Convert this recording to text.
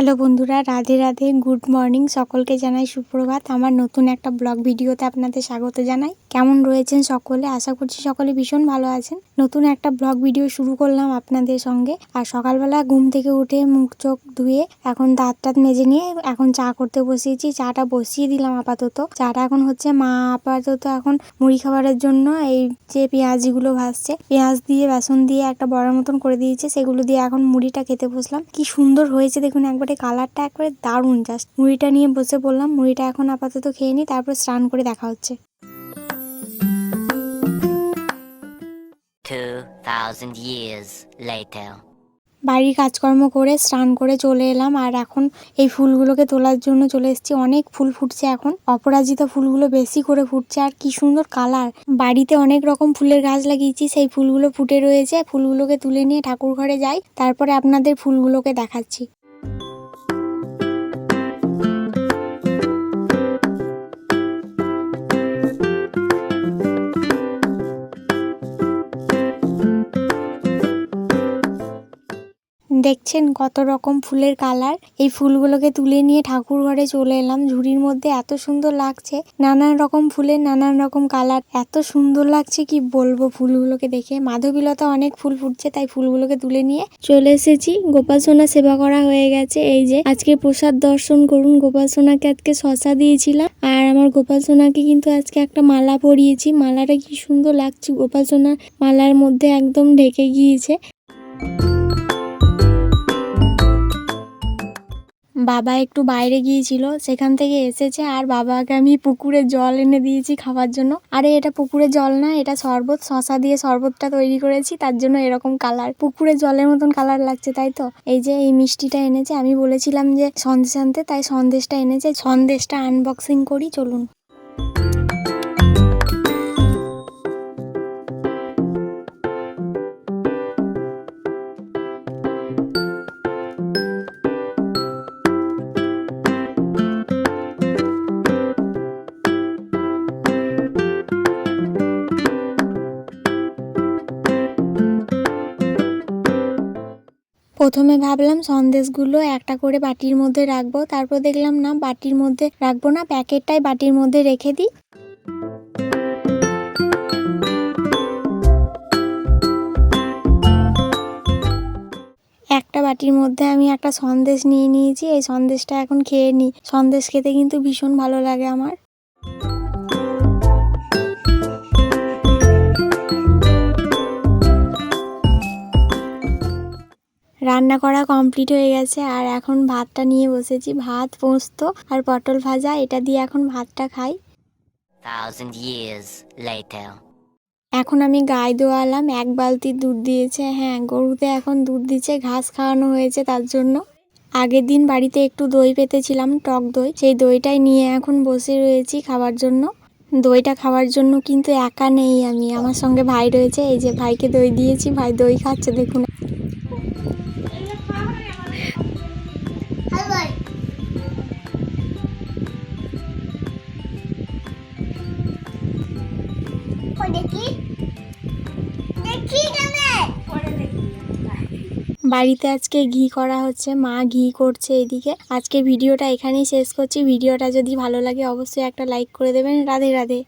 Hello বন্ধুরা, Radhe Radhe, good morning. সকলকে জানাই সুপ্রভাত। আমার নতুন একটা ব্লগ ভিডিওতে আপনাদের স্বাগত জানাই। কেমন রয়েছেন সকলে? আশা করছি সকলে ভীষণ ভালো আছেন। নতুন একটা ব্লগ ভিডিও শুরু করলাম আপনাদের সঙ্গে। আর সকালবেলা ঘুম থেকে উঠে মুখ চোখ ধুয়ে এখন দাঁত টাত মেজে নিয়ে এখন চা করতে বসিয়েছি। চাটা বসিয়ে দিলাম আপাতত। চাটা এখন হচ্ছে মা আপাতত এখন মুড়ি খাবারের জন্য এই যে পেঁয়াজিগুলো ভাসছে পেঁয়াজ দিয়ে, বেসন দিয়ে একটা বড়ার মতন করে দিয়েছে। সেগুলো দিয়ে এখন মুড়িটা খেতে বসলাম। কি সুন্দর হয়েছে দেখুন একবারে। কালারটা একবারে দারুণ। জাস্ট মুড়িটা নিয়ে বসে বললাম মুড়িটা এখন আপাতত খেয়ে নিই তারপর স্নান করে দেখা হচ্ছে। 2,000 years later. বাড়ির কাজকর্ম করে স্নান করে চলে এলাম আর এখন এই ফুলগুলোকে তোলার জন্য চলে এসেছি। অনেক ফুল ফুটছে এখন অপরাজিতা ফুলগুলো বেশি করে ফুটছে আর কি সুন্দর কালার। বাড়িতে অনেক রকম ফুলের গাছ লাগিয়েছি সেই ফুলগুলো ফুটে রয়েছে। ফুলগুলোকে তুলে নিয়ে ঠাকুর ঘরে যাই তারপরে আপনাদের ফুলগুলোকে দেখাচ্ছি। দেখছেন কত রকম ফুলের কালার। এই ফুলগুলোকে তুলে নিয়ে ঠাকুর ঘরে চলে এলাম। ঝুড়ির মধ্যে এত সুন্দর লাগছে। নানান রকম ফুলের নানান রকম কালার। এত সুন্দর লাগছে কি বলব ফুলগুলোকে দেখে। মাধবীলতা অনেক ফুল ফুটছে, তাই ফুলগুলোকে তুলে নিয়ে চলে এসেছি। গোপাল সোনা সেবা করা হয়ে গেছে। এই যে আজকে প্রসাদ দর্শন করুন। গোপাল সোনাকে আজকে শশা দিয়েছিলাম। আর আমার গোপাল সোনাকে কিন্তু আজকে একটা মালা পরিয়েছি। মালাটা কি সুন্দর লাগছে। গোপাল সোনার মালার মধ্যে একদম ঢেকে গিয়েছে। বাবা একটু বাইরে গিয়েছিল, সেখান থেকে এসেছে আর বাবাকে আমি পুকুরে জল এনে দিয়েছি খাওয়ার জন্য। আরে, এটা পুকুরে জল না, এটা শরবত, শশা দিয়ে শরবতটা তৈরি করেছি, তার জন্য এরকম কালার পুকুরে জলের মতন কালার লাগছে, তাই তো? এই যে এই মিষ্টিটা এনেছে, আমি বলেছিলাম যে সন্দেশ আনতে তাই সন্দেশটা এনেছে, সন্দেশটা আনবক্সিং করি, চলুন। প্রথমে ভাবলাম সন্দেশগুলো একটা করে বাটির মধ্যে রাখব। তারপর দেখলাম, না, বাটির মধ্যে রাখব না, প্যাকেটটাই বাটির মধ্যে রেখে দিই। একটা বাটির মধ্যে আমি একটা সন্দেশ নিয়ে নিয়েছি। এই সন্দেশটা এখন খেয়ে নিই। সন্দেশ খেতে কিন্তু ভীষণ ভালো লাগে আমার। রান্না করা কমপ্লিট হয়ে গেছে। আর এখন ভাতটা নিয়ে বসেছি। ভাত পোস্ত আর পটল ভাজা। এটা দিয়ে এখন ভাতটা খাই। এখন আমি গায়ে দোয়ালাম। এক বালতি দুধ দিয়েছে। হ্যাঁ গরুতে এখন দুধ দিচ্ছে। ঘাস খাওয়ানো হয়েছে তার জন্য। আগের দিন বাড়িতে একটু দই পেতেছিলাম টক দই। সেই দইটাই নিয়ে এখন বসে রয়েছি খাবার জন্য। দইটা খাওয়ার জন্য কিন্তু একা নেই আমি। আমার সঙ্গে ভাই রয়েছে। এই যে ভাইকে দই দিয়েছি। ভাই দই খাচ্ছে দেখুন। দেখি। দেখি বাড়িতে আজকে ঘি করা হচ্ছে মা ঘি করছে এদিকে। আজকে ভিডিওটা এখানেই শেষ করছি। ভিডিওটা যদি ভালো লাগে অবশ্যই একটা লাইক করে দেবেন। রাধে রাধে।